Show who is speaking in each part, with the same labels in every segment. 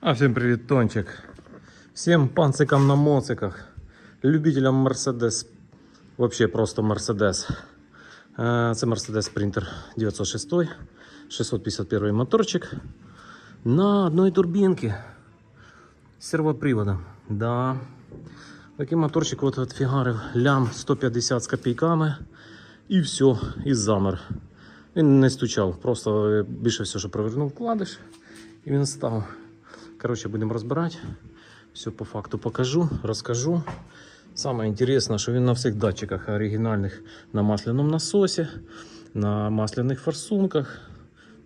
Speaker 1: А всем привет, Тончик. Всем панцикам на моциках, любителям Мерседес, вообще просто Мерседес. Е, Це Mercedes Sprinter 906, 651 моторчик на одной турбинке з сервоприводом. Да. Такий моторчик от відфігарив лям 150 з копійками і все, і замер. Він не стучав, просто е, більше все, що провернув вкладиш, і він став. Коротше, будемо розбирати. Все по факту покажу, розкажу. Саме інтересне, що він на всіх датчиках оригінальних на масляному насосі, на масляних форсунках.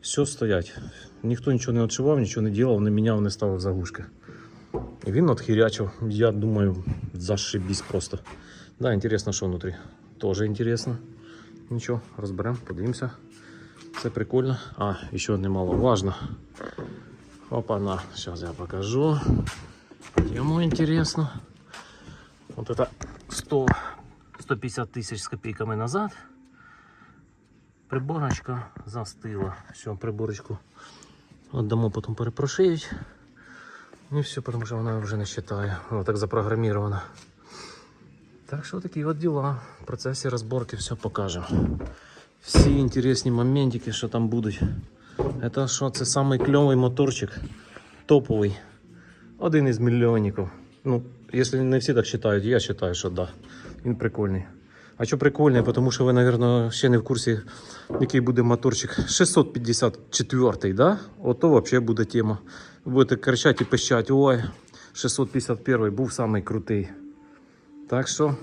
Speaker 1: Все стоять. Ніхто нічого не відшивав, нічого не робив, не міняв, не ставив заглушки. І він отхірячив, я думаю, зашибісь просто. Да, інтересно, що внутрі. Тоже інтересно. Нічого, розберемо, подивимося. Це прикольно. А, ще немаловажно. Опа, на, сейчас я покажу. Ему интересно. Вот это 100, 150 тысяч с копейками назад. Приборочка застыла. Все, приборочку отдамо потом перепрошиють. І все, потому що вона вже не считає. Вона так запрограмирована. Так що такі от діла. В процесі розборки все покажемо. Всі інтересні моментики, що там будуть. Это що, це самий кльовий моторчик, топовий. Один із мільйонників. Ну, якщо не всі так вважають, я вважаю, що да. Він прикольний. А що прикольний? Тому що ви, мабуть, ще не в курсі, який буде моторчик. 654, да? Ото взагалі буде тема. Будете кричати і пищати, ой, 651 був самий крутий. Так що,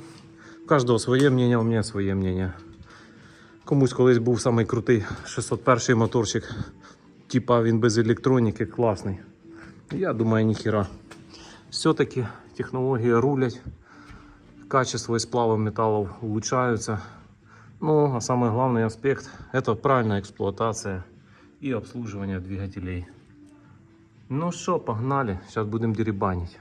Speaker 1: у кожного своє мнення, у мене своє мнення. Комусь колись був самий крутий 601 моторчик. Типа він без електроніки класний. Я думаю, ніхіра. Все-таки технології рулять, качество і сплави металів улучшаються. Ну, а самый главный аспект это правильная эксплуатация и обслуживание двигателей. Ну что, погнали, сейчас будем деребанить.